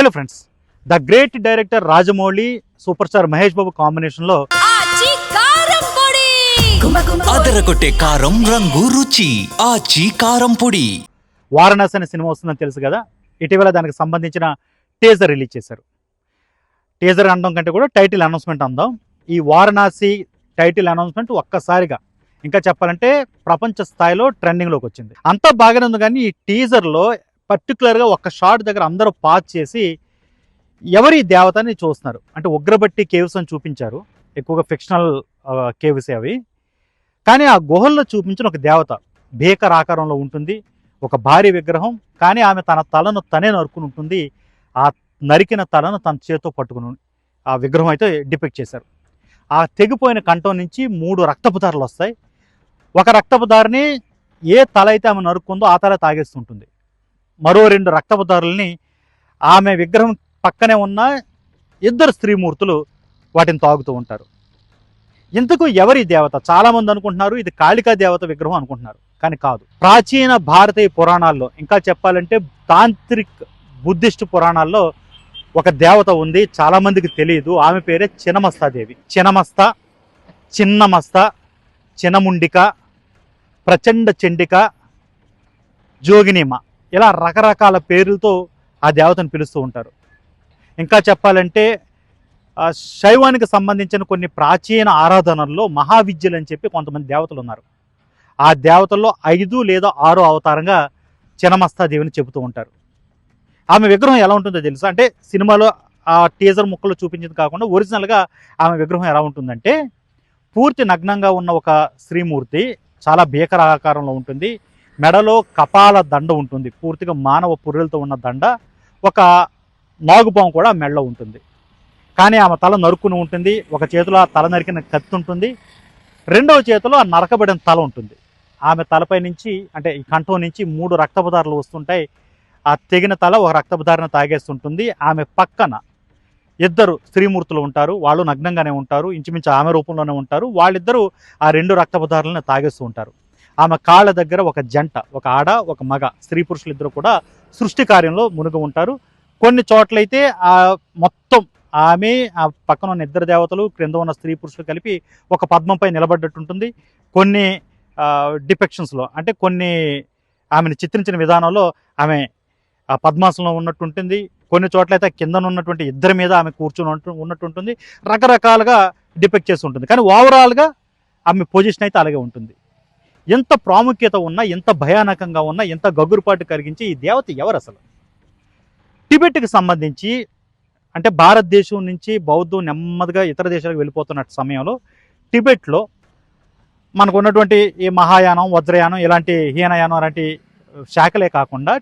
Hello friends the great director Rajamouli super star Mahesh Babu కాంబినేషన్లో ఆచి కారం పొడి. అదరగొట్టే కారం రంగు రుచి. ఆచి కారం పొడి. వారణాసి అనే సినిమా వస్తుందని తెలుసు కదా? ఇటీవల దానికి సంబంధించిన టీజర్ రిలీజ్ చేశారు. టీజర్ అనడం కంటే కూడా టైటిల్ అనౌన్స్మెంట్ అందాం. ఈ వారణాసి టైటిల్ అనౌన్స్మెంట్ ఒక్కసారిగా. ఇంకా చెప్పాలంటే ప్రపంచ స్థాయిలో ట్రెండింగ్లోకి వచ్చింది. అంతా బాగానే ఉంది కానీ ఈ టీజర్లో పర్టికులర్గా ఒక షాట్ దగ్గర అందరూ పాజ్ చేసి ఎవరి దేవతని చూస్తున్నారు? అంటే ఉగ్రబట్టి కేవ్స్ అని చూపించారు. ఎక్కువగా ఫిక్షనల్ కేవ్స్ అవి. కానీ ఆ గుహల్లో చూపించిన ఒక దేవత భీకర ఆకారంలో ఉంటుంది. ఒక భారీ విగ్రహం. కానీ ఆమె తన తలను తనే నరుకుని ఉంటుంది. ఆ నరికిన తలను తన చేతితో పట్టుకుని ఆ విగ్రహం అయితే డిపెక్ట్ చేశారు. ఆ తెగిపోయిన కంఠం నుంచి మూడు రక్తపు ధారలు వస్తాయి. ఒక రక్తపు దారిని ఏ తల అయితే ఆమె నరుక్కుందో ఆ తల తాగేస్తుంటుంది. మరో రెండు రక్తపుదారుల్ని ఆమె విగ్రహం పక్కనే ఉన్న ఇద్దరు స్త్రీమూర్తులు వాటిని తాగుతూ ఉంటారు. ఇంతకు ఎవరి దేవత? చాలామంది అనుకుంటున్నారు ఇది కాళికా దేవత విగ్రహం అనుకుంటున్నారు కానీ కాదు. ప్రాచీన భారతీయ పురాణాల్లో ఇంకా చెప్పాలంటే తాంత్రిక్ బుద్ధిస్ట్ పురాణాల్లో ఒక దేవత ఉంది చాలామందికి తెలియదు ఆమె పేరే చినమస్తాదేవి చినమస్త చిన్నమస్త చినముండిక ప్రచండ చండిక జోగినిమ. ఇలా రకరకాల పేర్లతో ఆ దేవతను పిలుస్తూ ఉంటారు. ఇంకా చెప్పాలంటే శైవానికి సంబంధించిన కొన్ని ప్రాచీన ఆరాధనల్లో మహావిద్యలు అని చెప్పి కొంతమంది దేవతలు ఉన్నారు. ఆ దేవతల్లో ఐదు లేదా ఆరో అవతారంగా చినమస్తాదేవిని చెబుతూ ఉంటారు. ఆమె విగ్రహం ఎలా ఉంటుందో తెలుసా? అంటే సినిమాలో ఆ టీజర్ ముక్కలు చూపించింది కాకుండా ఒరిజినల్గా ఆమె విగ్రహం ఎలా ఉంటుందంటే పూర్తి నగ్నంగా ఉన్న ఒక శ్రీమూర్తి చాలా భీకర ఆకారంలో ఉంటుంది. మెడలో కపాల దండ ఉంటుంది. పూర్తిగా మానవ పుర్రెలతో ఉన్న దండ. ఒక నాగుపాము కూడా మెడలో ఉంటుంది. కానీ ఆమె తల నరుక్కుని ఉంటుంది. ఒక చేతిలో ఆ తల నరికిన కత్తి ఉంటుంది. రెండవ చేతిలో ఆ నరకబడిన తల ఉంటుంది. ఆమె తలపై నుంచి అంటే ఈ కంఠం నుంచి మూడు రక్తపదారులు వస్తుంటాయి. ఆ తెగిన తల ఒక రక్తపదారణ తాగేస్తుంటుంది. ఆమె పక్కన ఇద్దరు స్త్రీమూర్తులు ఉంటారు. వాళ్ళు నగ్నంగానే ఉంటారు. ఇంచుమించు ఆమె రూపంలోనే ఉంటారు. వాళ్ళిద్దరూ ఆ రెండు రక్తపదారులను తాగేస్తూ ఉంటారు. ఆమె కాళ్ళ దగ్గర ఒక జంట ఒక ఆడ ఒక మగ స్త్రీ పురుషులు ఇద్దరు కూడా సృష్టి కార్యంలో మునుగ ఉంటారు. కొన్ని చోట్లయితే ఆ మొత్తం ఆమె ఆ పక్కన ఉన్న ఇద్దరు దేవతలు క్రింద ఉన్న స్త్రీ పురుషులు కలిపి ఒక పద్మంపై నిలబడ్డట్టుంటుంది కొన్ని డిపెక్షన్స్లో అంటే కొన్ని ఆమెను చిత్రించిన విధానంలో ఆమె ఆ పద్మాసనంలో ఉన్నట్టుంటుంది కొన్ని చోట్లయితే కిందన ఉన్నటువంటి ఇద్దరి మీద ఆమె కూర్చుని ఉన్నట్టు ఉన్నట్టు ఉంటుంది. రకరకాలుగా డిపెక్ట్ చేసి ఉంటుంది. కానీ ఓవరాల్గా ఆమె పొజిషన్ అయితే అలాగే ఉంటుంది. ఎంత ప్రాముఖ్యత ఉన్నా ఎంత భయానకంగా ఉన్నా ఎంత గగురుపాటు కలిగించి ఈ దేవత ఎవరు అసలు? టిబెట్కి సంబంధించి అంటే భారతదేశం నుంచి బౌద్ధం నెమ్మదిగా ఇతర దేశాలకు వెళ్ళిపోతున్న సమయంలో టిబెట్లో మనకు ఉన్నటువంటి ఈ మహాయానం వజ్రయానం ఇలాంటి హీనయానం అలాంటి శాఖలే కాకుండా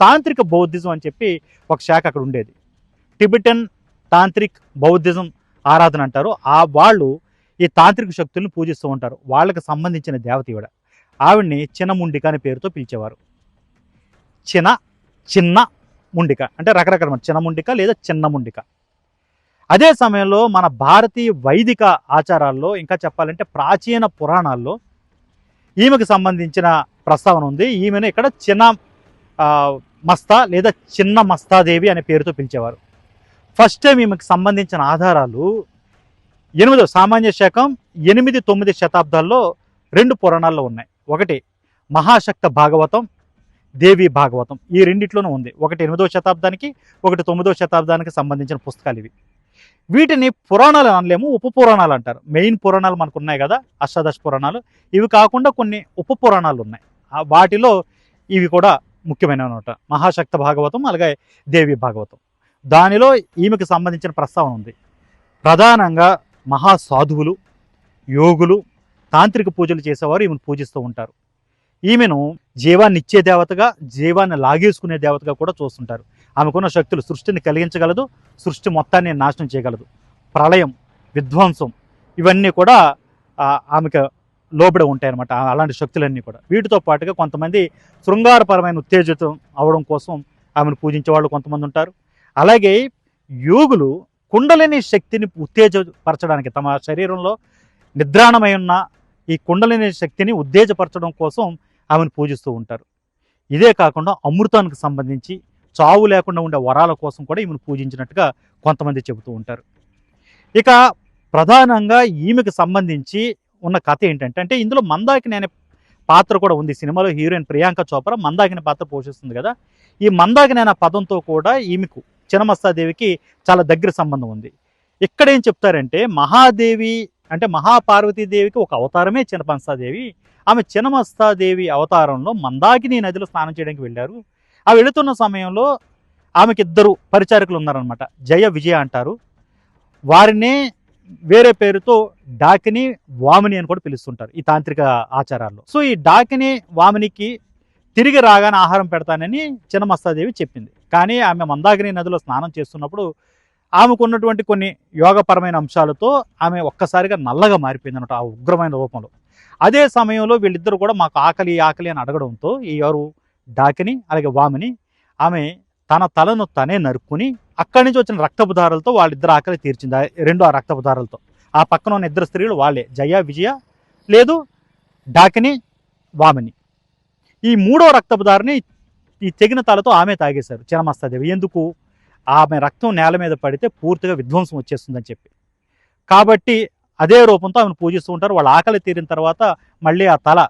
తాంత్రిక బౌద్ధిజం అని చెప్పి ఒక శాఖ అక్కడ ఉండేది. టిబెటన్ తాంత్రిక్ బౌద్ధిజం ఆరాధన అంటారు. ఆ వాళ్ళు ఈ తాంత్రిక శక్తులను పూజిస్తూ ఉంటారు. వాళ్ళకి సంబంధించిన దేవత ఈవిడ. ఆవిడ్ని చిన్న ముండిక అనే పేరుతో పిలిచేవారు. చిన్న చిన్న ముండిక. అంటే రకరకాల చిన్న ముండిక లేదా చిన్న ముండిక. అదే సమయంలో మన భారతీయ వైదిక ఆచారాల్లో ఇంకా చెప్పాలంటే ప్రాచీన పురాణాల్లో ఈమెకు సంబంధించిన ప్రస్తావన ఉంది. ఈమెను ఇక్కడ చిన్న మస్తా లేదా చిన్న మస్తాదేవి అనే పేరుతో పిలిచేవారు. ఫస్ట్ టైం ఈమెకు సంబంధించిన ఆధారాలు ఎనిమిదో సామాన్య శకం ఎనిమిది తొమ్మిది శతాబ్దాల్లో రెండు పురాణాల్లో ఉన్నాయి. ఒకటి మహాశక్త భాగవతం దేవి భాగవతం. ఈ రెండిట్లోనూ ఉంది. ఒకటి ఎనిమిదో శతాబ్దానికి ఒకటి తొమ్మిదో శతాబ్దానికి సంబంధించిన పుస్తకాలు ఇవి. వీటిని పురాణాలు అనలేము ఉప పురాణాలు అంటారు. మెయిన్ పురాణాలు మనకు ఉన్నాయి కదా అష్టాదశ పురాణాలు. ఇవి కాకుండా కొన్ని ఉప పురాణాలు ఉన్నాయి. వాటిలో ఇవి కూడా ముఖ్యమైన అనమాట మహాశక్త భాగవతం అలాగే దేవి భాగవతం. దానిలో ఈమెకు సంబంధించిన ప్రస్తావన ఉంది. ప్రధానంగా మహాసాధువులు యోగులు తాంత్రిక పూజలు చేసేవారు ఈమెను పూజిస్తూ ఉంటారు. ఈమెను జీవాన్ని ఇచ్చే దేవతగా జీవాన్ని లాగేసుకునే దేవతగా కూడా చూస్తుంటారు. ఆమెకున్న శక్తులు సృష్టిని కలిగించగలదు సృష్టి మొత్తాన్ని నాశనం చేయగలదు. ప్రళయం విధ్వంసం ఇవన్నీ కూడా ఆమెకు లోబడి ఉంటాయన్నమాట అలాంటి శక్తులన్నీ కూడా. వీటితో పాటుగా కొంతమంది శృంగారపరమైన ఉత్తేజితం అవడం కోసం ఆమెను పూజించే వాళ్ళు కొంతమంది ఉంటారు. అలాగే యోగులు కుండలిని శక్తిని ఉత్తేజపరచడానికి తమ శరీరంలో నిద్రాణమై ఉన్న ఈ కుండలిని శక్తిని ఉత్తేజపరచడం కోసం ఆమెను పూజిస్తూ ఉంటారు. ఇదే కాకుండా అమృతానికి సంబంధించి చావు లేకుండా ఉండే వరాల కోసం కూడా ఈమెను పూజించినట్టుగా కొంతమంది చెబుతూ ఉంటారు. ఇక ప్రధానంగా ఈమెకు సంబంధించి ఉన్న కథ ఏంటంటే అంటే ఇందులో మందాకిని అనే పాత్ర కూడా ఉంది. సినిమాలో హీరోయిన్ ప్రియాంక చోప్రా మందాకిని పాత్ర పోషిస్తుంది కదా. ఈ మందాకిని అనే పదంతో కూడా ఈమెకు చినమస్తాదేవికి చాలా దగ్గర సంబంధం ఉంది. ఇక్కడ ఏం చెప్తారంటే మహాదేవి అంటే మహాపార్వతీదేవికి ఒక అవతారమే చినమస్తాదేవి. ఆమె చినమస్తాదేవి అవతారంలో మందాకిని నదిలో స్నానం చేయడానికి వెళ్ళారు. ఆ వెళుతున్న సమయంలో ఆమెకి ఇద్దరు పరిచారకులు ఉన్నారనమాట జయ విజయ అంటారు. వారినే వేరే పేరుతో డాకిని వామిని అని కూడా పిలుస్తుంటారు ఈ తాంత్రిక ఆచారాల్లో. సో ఈ డాకిని వామినికి తిరిగి రాగానే ఆహారం పెడతానని చిన్నమస్తాదేవి చెప్పింది. కానీ ఆమె మందాగిని నదిలో స్నానం చేస్తున్నప్పుడు ఆమెకున్నటువంటి కొన్ని యోగపరమైన అంశాలతో ఆమె ఒక్కసారిగా నల్లగా మారిపోయిందనమాట ఆ ఉగ్రమైన రూపంలో. అదే సమయంలో వీళ్ళిద్దరు కూడా మాకు ఆకలి ఆకలి అని అడగడంతో ఈ ఎవరు డాకిని అలాగే వామిని ఆమె తన తలను తనే నరుక్కుని అక్కడి నుంచి వచ్చిన రక్తపుదారలతో వాళ్ళిద్దరు ఆకలి తీర్చింది. రెండు ఆ రక్తపుదారలతో ఆ పక్కన ఉన్న ఇద్దరు స్త్రీలు వాళ్ళే జయ విజయ లేదు డాకిని వామిని. ఈ మూడో రక్తపుదారిని ఈ తెగిన తలతో ఆమె తాగేశారు. చిరమస్తాదేవి ఎందుకు? ఆమె రక్తం నేల మీద పడితే పూర్తిగా విధ్వంసం వచ్చేస్తుందని చెప్పి. కాబట్టి అదే రూపంతో ఆమెను పూజిస్తూ ఉంటారు. వాళ్ళ ఆకలి తీరిన తర్వాత మళ్ళీ ఆ తల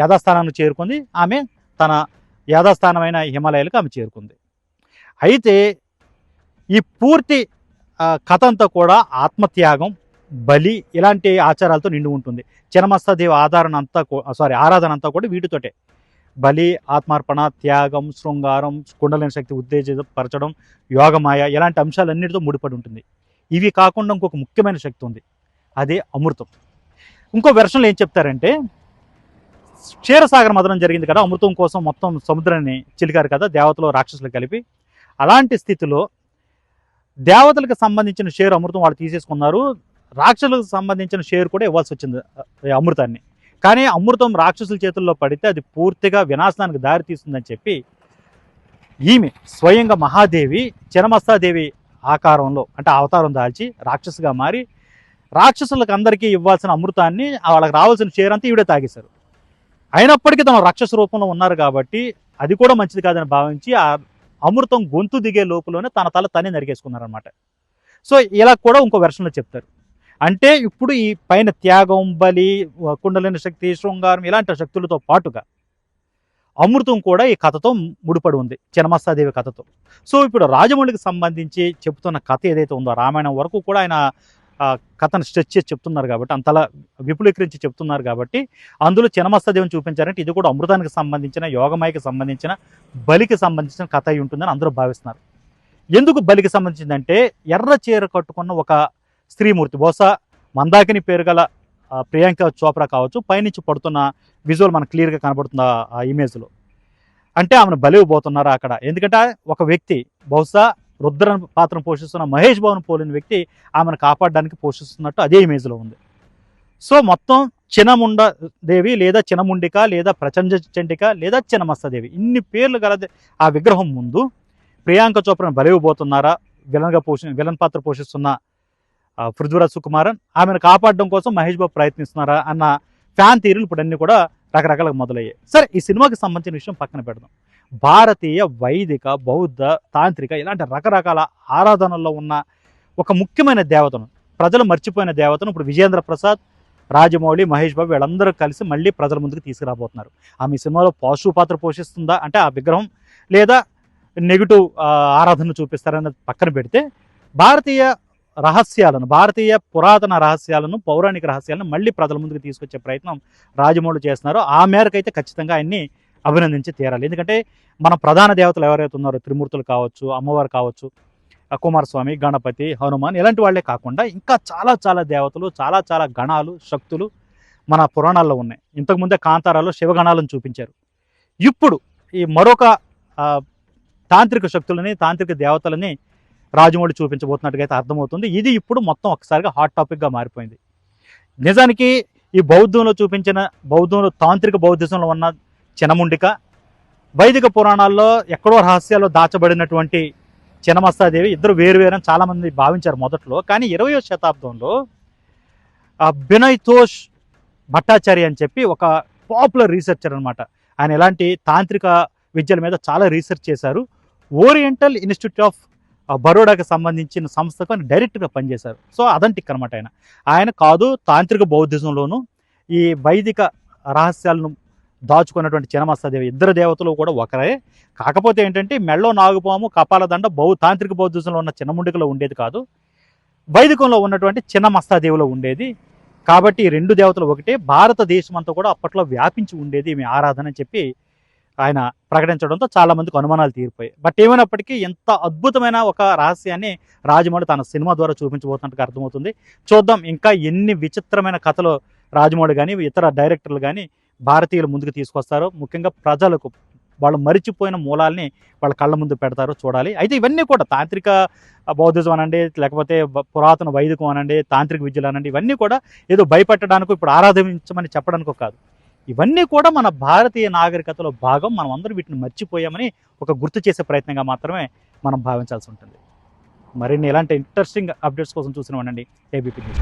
యథాస్థానాన్ని చేరుకుంది. ఆమె తన యథాస్థానమైన హిమాలయాలకు ఆమె చేరుకుంది. అయితే ఈ పూర్తి కథ అంతా కూడా ఆత్మత్యాగం బలి ఇలాంటి ఆచారాలతో నిండి ఉంటుంది. చినమస్తాదేవి ఆధారణ అంతా సారీ ఆరాధన అంతా కూడా వీటితోటే. బలి ఆత్మార్పణ త్యాగం శృంగారం కుండలిని శక్తి ఉత్తేజపరచడం యోగమాయ ఇలాంటి అంశాలన్నిటితో ముడిపడి ఉంటుంది. ఇవి కాకుండా ఇంకొక ముఖ్యమైన శక్తి ఉంది. అదే అమృతం. ఇంకో వెర్షన్లో ఏం చెప్తారంటే క్షీరసాగర మదనం జరిగింది కదా అమృతం కోసం మొత్తం సముద్రాన్ని చిలికారు కదా దేవతలు రాక్షసులు కలిపి. అలాంటి స్థితిలో దేవతలకు సంబంధించిన షేర్ అమృతం వాళ్ళు తీసేసుకున్నారు. రాక్షసులకు సంబంధించిన షేర్ కూడా ఇవ్వాల్సి వచ్చింది అమృతాన్ని. కానీ అమృతం రాక్షసుల చేతుల్లో పడితే అది పూర్తిగా వినాశనానికి దారి తీస్తుందని చెప్పి ఈమె స్వయంగా మహాదేవి చిరమస్తాదేవి ఆకారంలో అంటే అవతారం దాల్చి రాక్షసుగా మారి రాక్షసులకు అందరికీ ఇవ్వాల్సిన అమృతాన్ని వాళ్ళకి రావాల్సిన షేర్ అంతా ఈవిడే తాగేశారు. అయినప్పటికీ తమ రాక్షస రూపంలో ఉన్నారు కాబట్టి అది కూడా మంచిది కాదని భావించి ఆ అమృతం గొంతు దిగే లోపలనే తన తల తనే నరికేసుకున్నారనమాట సో ఇలా కూడా ఇంకో వెర్షన్లో చెప్తారు. అంటే ఇప్పుడు ఈ పైన త్యాగం బలి కుండలిని శక్తి శృంగారం ఇలాంటి శక్తులతో పాటుగా అమృతం కూడా ఈ కథతో ముడిపడి ఉంది. చినమస్తాదేవి కథతో. సో ఇప్పుడు రాజమౌళికి సంబంధించి చెప్తున్న కథ ఏదైతే ఉందో రామాయణం వరకు కూడా ఆయన కథను స్ట్రెచ్ చేసి చెప్తున్నారు కాబట్టి అంతలా విపులీకరించి చెప్తున్నారు కాబట్టి అందులో చినమస్తాదేవిని చూపించారంటే ఇది కూడా అమృతానికి సంబంధించిన యోగమాయకి సంబంధించిన బలికి సంబంధించిన కథ అయి ఉంటుందని అందరూ భావిస్తున్నారు. ఎందుకు బలికి సంబంధించిందంటే ఎర్ర చీర కట్టుకున్న ఒక స్త్రీమూర్తి. బహుశా మందాకిని పేరు గల ప్రియాంక చోప్రా కావచ్చు. పైనుంచి పడుతున్న విజువల్ మనకు క్లియర్గా కనబడుతుంది ఆ- ఇమేజ్లో? అంటే ఆమెను బలివ్వబోతున్నారు అక్కడ? ఎందుకంటే ఒక వ్యక్తి బహుశా రుద్ర పాత్రను పోషిస్తున్న మహేష్ బాబును పోలిన వ్యక్తి ఆమెను కాపాడడానికి పోషిస్తున్నట్టు అదే ఇమేజ్లో ఉంది. సో మొత్తం చినముండ దేవి లేదా చినముండిక లేదా ప్రచండ చండిక లేదా చినమస్తదేవి ఇన్ని పేర్లు గల ఆ విగ్రహం ముందు ప్రియాంక చోప్రాను బలివ్వబోతున్నారా? విలన్గా పోషి విలన్ పాత్ర పోషిస్తున్న పృథ్వీరాజ్ సుకుమారన్ ఆమెను కాపాడడం కోసం మహేష్ బాబు ప్రయత్నిస్తున్నారా అన్న ఫ్యాన్ థీరీలు ఇప్పుడు అన్నీ కూడా రకరకాలుగా మొదలయ్యాయి. సరే ఈ సినిమాకి సంబంధించిన విషయం పక్కన పెడదాం. భారతీయ వైదిక బౌద్ధ తాంత్రిక ఇలాంటి రకరకాల ఆరాధనల్లో ఉన్న ఒక ముఖ్యమైన దేవతను ప్రజలు మర్చిపోయిన దేవతను ఇప్పుడు విజేంద్ర ప్రసాద్ రాజమౌళి మహేష్ బాబు వీళ్ళందరూ కలిసి మళ్ళీ ప్రజల ముందుకు తీసుకురాబోతున్నారు. ఆమె సినిమాలో పాజిటివ్ పాత్ర పోషిస్తుందా అంటే ఆ విగ్రహం లేదా నెగిటివ్ ఆరాధన చూపిస్తారన్నది పక్కన పెడితే భారతీయ రహస్యాలను భారతీయ పురాతన రహస్యాలను పౌరాణిక రహస్యాలను మళ్ళీ ప్రజల ముందుకు తీసుకొచ్చే ప్రయత్నం రాజమౌళి చేస్తున్నారు. ఆ మేరకు అయితే ఖచ్చితంగా ఆయన్ని అభినందించి తీరాలి. ఎందుకంటే మన ప్రధాన దేవతలు ఎవరైతే ఉన్నారో త్రిమూర్తులు కావచ్చు అమ్మవారు కావచ్చు కుమారస్వామి గణపతి హనుమాన్ ఇలాంటి వాళ్ళే కాకుండా ఇంకా చాలా చాలా దేవతలు చాలా చాలా గణాలు శక్తులు మన పురాణాల్లో ఉన్నాయి. ఇంతకుముందే కాంతారాలో శివగణాలను చూపించారు. ఇప్పుడు ఈ మరొక తాంత్రిక శక్తులని తాంత్రిక దేవతలని రాజమౌళి చూపించబోతున్నట్టుగా అయితే అర్థమవుతుంది. ఇది ఇప్పుడు మొత్తం ఒకసారిగా హాట్ టాపిక్గా మారిపోయింది. నిజానికి ఈ బౌద్ధంలో చూపించిన బౌద్ధంలో తాంత్రిక బౌద్ధిజంలో ఉన్న చినముండిక వైదిక పురాణాల్లో ఎక్కడో రహస్యాల్లో దాచబడినటువంటి చినమస్తాదేవి ఇద్దరు వేరు వేరు అని చాలామంది భావించారు మొదట్లో. కానీ ఇరవయో శతాబ్దంలో బినయ్ తోష్ భట్టాచారి అని చెప్పి ఒక పాపులర్ రీసెర్చర్ అనమాట ఆయన ఎలాంటి తాంత్రిక విద్యల మీద చాలా రీసెర్చ్ చేశారు. ఓరియంటల్ ఇన్స్టిట్యూట్ ఆఫ్ బరోడాకి సంబంధించిన సంస్థకు ఆయన డైరెక్ట్గా పనిచేశారు. సో అదంటిక్ అనమాట ఆయన. ఆయన కాదు తాంత్రిక బౌద్ధిజంలోను ఈ వైదిక రహస్యాలను దాచుకున్నటువంటి చినమస్తాదేవి ఇద్దరు దేవతలు కూడా ఒకరే. కాకపోతే ఏంటంటే మెళ్ళో నాగుపాము కపాలదండ బౌ తాంత్రిక బౌద్ధిజంలో ఉన్న చిన్నముండికలో ఉండేది కాదు. వైదికంలో ఉన్నటువంటి చిన్నమస్తాదేవిలో ఉండేది. కాబట్టి ఈ రెండు దేవతలు ఒకటే. భారతదేశం అంతా కూడా అప్పట్లో వ్యాపించి ఉండేది మీ ఆరాధన అని చెప్పి ఆయన ప్రకటించడంతో చాలా మందికి అనుమానాలు తీరిపోయాయి. బట్ ఏమైనప్పటికీ ఎంత అద్భుతమైన ఒక రహస్యాన్ని రాజమౌళి తన సినిమా ద్వారా చూపించబోతున్నట్టుగా అర్థమవుతుంది. చూద్దాం ఇంకా ఎన్ని విచిత్రమైన కథలు రాజమౌళి కానీ ఇతర డైరెక్టర్లు కానీ భారతీయులు ముందుకు తీసుకొస్తారో ముఖ్యంగా ప్రజలకు వాళ్ళు మరిచిపోయిన మూలాల్ని వాళ్ళ కళ్ళ ముందు పెడతారు చూడాలి. అయితే ఇవన్నీ కూడా తాంత్రిక బౌద్ధిజం అనండి లేకపోతే పురాతన వైదికం అనండి తాంత్రిక విద్యలు అనండి ఇవన్నీ కూడా ఏదో భయపెట్టడానికి ఇప్పుడు ఆరాధించమని చెప్పడానికో కాదు. ఇవన్నీ కూడా మన భారతీయ నాగరికతలో భాగం. మనం అందరూ వీటిని మర్చిపోయామని ఒక గుర్తు చేసే ప్రయత్నంగా మాత్రమే మనం భావించాల్సి ఉంటుంది. మరిన్ని ఇలాంటి ఇంట్రెస్టింగ్ అప్డేట్స్ కోసం చూసిన ఉండండి ఏబీపీ న్యూస్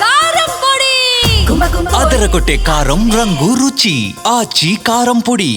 కారం పొడి! అదరగొట్టే కారం రంగు రుచి. ఆచి కారం పొడి.